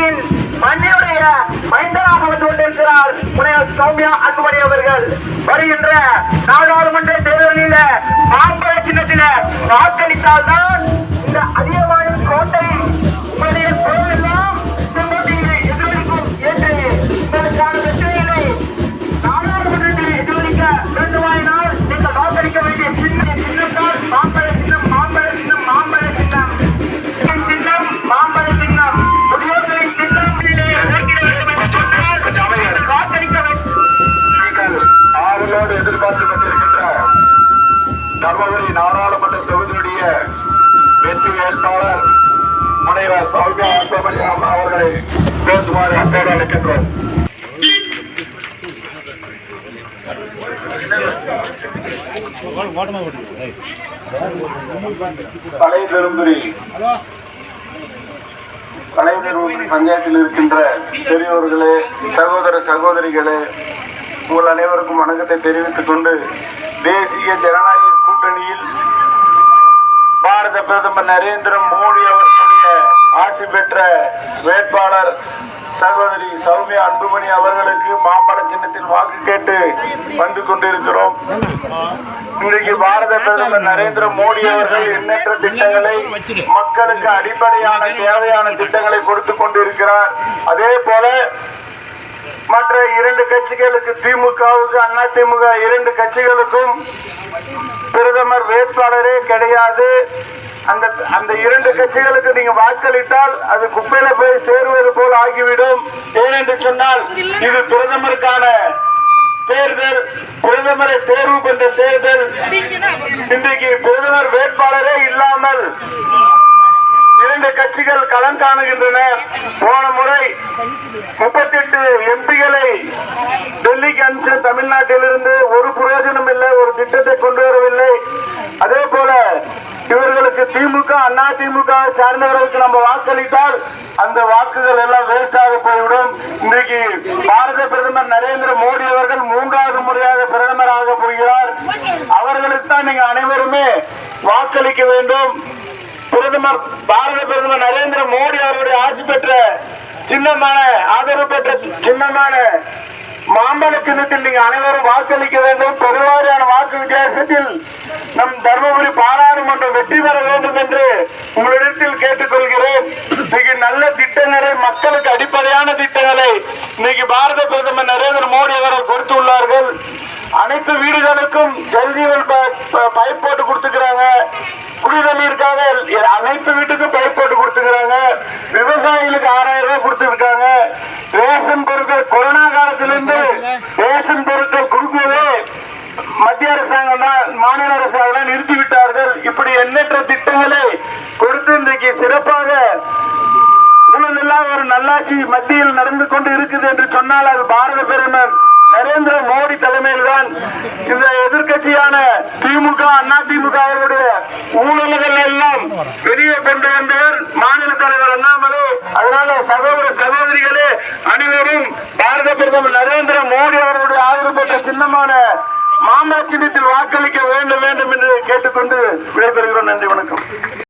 கட்சியின் மண்ணினுடைய மைந்தராக வந்து கொண்டிருக்கிறார் முனைவர் சௌமியா அன்புமணி அவர்கள். வருகின்ற நாடாளுமன்ற தேர்தலில் மாம்பழ சின்னத்தில் வாக்களித்தால்தான் எதிர்பார்த்து கொண்டிருக்கின்ற தர்மபுரி நாடாளுமன்ற தொகுதியுடைய வெற்றி வேட்பாளர் முனைவர் சௌமியா அன்பமணி அம்மா அவர்களை பேசுமாறு அன்போடு அழைக்கின்றோம். பழைய பெரும்புரி பழைய பஞ்சாயத்தில் இருக்கின்ற பெரியோர்களே சகோதர சகோதரிகளே உங்கள் அனைவருக்கும் வணக்கத்தை தெரிவித்துக் கொண்டு தேசிய ஜனநாயக கூட்டணியில் பாரத பிரதமர் நரேந்திர மோடி அவர்களுடைய ஆசி பெற்ற வேட்பாளர் சகோதரி சௌமியா அன்புமணி அவர்களுக்கு மாம்பழ சின்னத்தில் வாக்கு கேட்டு வந்து கொண்டிருக்கிறோம். இன்றைக்கு பாரத பிரதமர் நரேந்திர மோடி அவர்கள் எண்ணற்ற திட்டங்களை மக்களுக்கு அடிப்படையான தேவையான திட்டங்களை கொடுத்து கொண்டிருக்கிறார். அதே போல மற்ற இரண்டு கட்சிகளுக்கு திமுகவுக்கு அண்ணா திமுக இரண்டு கட்சிகளுக்கும் பிரதமர் வேட்பாளரே கிடையாது. அந்த அந்த இரண்டு கட்சிகளுக்கு நீங்க வாக்களித்தால் அது குப்பையில போய் சேருவது போல் ஆகிவிடும். ஏனென்று சொன்னால் இது பிரதமருக்கான தேர்தல். பிரதமரை தேர்வு பண்ற தேர்தல். இன்றைக்கு பிரதமர் வேட்பாளரே இல்லாமல் இரண்டு கட்சிகள் களம் காணுகின்றன. போன முறை முப்பத்தி எட்டு எம்பிகளை டெல்லிக்கு அனுப்பிச்ச தமிழ்நாட்டிலிருந்து ஒரு பிரயோஜனம் இல்லை ஒரு திட்டத்தை கொண்டு வரவில்லை. அதே போல இவர்களுக்கு திமுக அண்ணா திமுக சார்ந்தவர்களுக்கு நம்ம வாக்களித்தால் அந்த வாக்குகள் எல்லாம் வேஸ்டாக போய்விடும். இன்றைக்கு பாரத பிரதமர் நரேந்திர மோடி அவர்கள் மூன்றாவது முறையாக பிரதமராக போகிறார் அவர்களுக்கு தான் நீங்க அனைவருமே வாக்களிக்க வேண்டும். பிரதமர் பாரத பிரதமர் நரேந்திர மோடி அவருடைய ஆட்சி பெற்ற சின்னமான ஆதரவு பெற்ற சின்னமான மாம்பழ சின்னத்தில் நீங்க அனைவரும் வாக்களிக்க வேண்டும். பெருவாரியான வாக்கு வித்தியாசத்தில் நம் தருமபுரி பாராளுமன்றம் வெற்றி பெற வேண்டும் என்று உங்களிடத்தில் கேட்டுக்கொள்கிறேன். இன்னைக்கு நல்ல திட்டங்களை மக்களுக்கு அடிப்படையான திட்டங்களை இன்னைக்கு பாரத பிரதமர் நரேந்திர மோடி அவர்கள் கொடுத்துள்ளார்கள். அனைத்து வீடுகளுக்கும் ஜல்ஜீவன் பைப் போட்டு கொடுத்துக்கிறாங்க. குடிநீருக்காக அனைத்து வீட்டுக்கும் பைப் போட்டு கொடுத்துக்கிறாங்க. விவசாயிகளுக்கு ஆறாயிரம் ரூபாய் கொடுத்துருக்காங்க. ரேஷன் பொருட்கள் கொரோனா காலத்திலிருந்து ரேஷன் பொருட்கள் கொடுக்குவதே மத்திய அரசாங்கம் தான் மாநில அரசாங்கம் நிறுத்தி விட்டார்கள். இப்படி எண்ணற்ற திட்டங்களை கொடுத்து இன்றைக்கு சிறப்பாக ஊழலெல்லாம் ஒரு நல்லாட்சி மத்தியில் நடந்து கொண்டு இருக்குது என்று சொன்னால் அது பாரத பெருமன் நரேந்திர மோடி தலைமையில் தான் இந்த எதிர்கட்சியான திமுக அண்ணா திமுக அவர்களுடைய ஊழல்கள் எல்லாம் வெளியே கொண்டு வந்தவர் மாநில தலைவர் அண்ணாமலை. அதனால சகோதர சகோதரிகளே அனைவரும் பாரத பிரதமர் நரேந்திர மோடி அவர்களுடைய ஆதரவு பெற்ற சின்னமான மாமா சின்னத்தில் வாக்களிக்க வேண்டும் வேண்டும் என்று கேட்டுக்கொண்டு விடைபெறுகிறோம். நன்றி வணக்கம்.